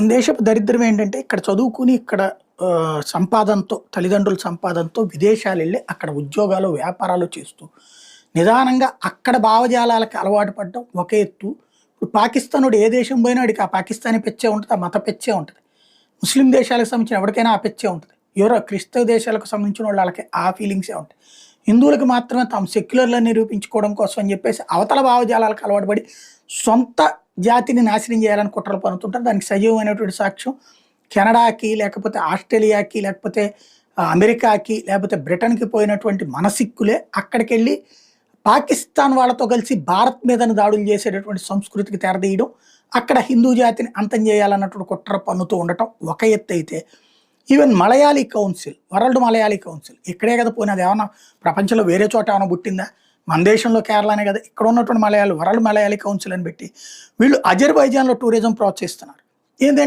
మన దేశపు దరిద్రం ఏంటంటే ఇక్కడ చదువుకుని ఇక్కడ సంపాదనతో తల్లిదండ్రుల సంపాదనతో విదేశాలు వెళ్ళి అక్కడ ఉద్యోగాలు వ్యాపారాలు చేస్తూ నిదానంగా అక్కడ భావజాలాలకు అలవాటు పడడం ఒక ఎత్తు. ఇప్పుడు పాకిస్తానుడు ఏ దేశం పోయినా వాడికి ఆ పాకిస్తానీ పెచ్చే ఉంటుంది ఆ మత పెచ్చే ఉంటుంది. ముస్లిం దేశాలకు సంబంధించిన ఎవరికైనా ఆ పెచ్చే ఉంటుంది. ఎవరో క్రిస్తవ దేశాలకు సంబంధించిన వాళ్ళకి ఆ ఫీలింగ్సే ఉంటాయి హిందువులకు మాత్రమే తాము సెక్యులర్లను నిరూపించుకోవడం కోసం అని చెప్పేసి అవతల భావజాలాలకు అలవాటు పడి సొంత జాతిని నాశనం చేయాలని కుట్రలు పనుతుంటారు దానికి సజీవమైనటువంటి సాక్ష్యం కెనడాకి లేకపోతే ఆస్ట్రేలియాకి లేకపోతే అమెరికాకి లేకపోతే బ్రిటన్కి పోయినటువంటి మనసిక్కులే అక్కడికి వెళ్ళి పాకిస్తాన్ వాళ్ళతో కలిసి భారత్ మీదను దాడులు చేసేటటువంటి సంస్కృతికి తెరదీయడం అక్కడ హిందూ జాతిని అంతం చేయాలన్నటువంటి కుట్ర పన్నుతూ ఉండటం ఒక ఎత్తు అయితే. Even Malayali council world Malayali council ఇక్కడే కదా పోయినది. అది ఏమన్నా ప్రపంచంలో వేరే చోట ఏమైనా పుట్టిందా? మన దేశంలో కేరళనే కదా ఇక్కడ ఉన్నటువంటి మలయాళీ వరల్డ్ మలయాళీ కౌన్సిల్ అని పెట్టి వీళ్ళు అజర్బైజాన్లో టూరిజం ప్రోత్సహిస్తున్నారు ఏంటంటే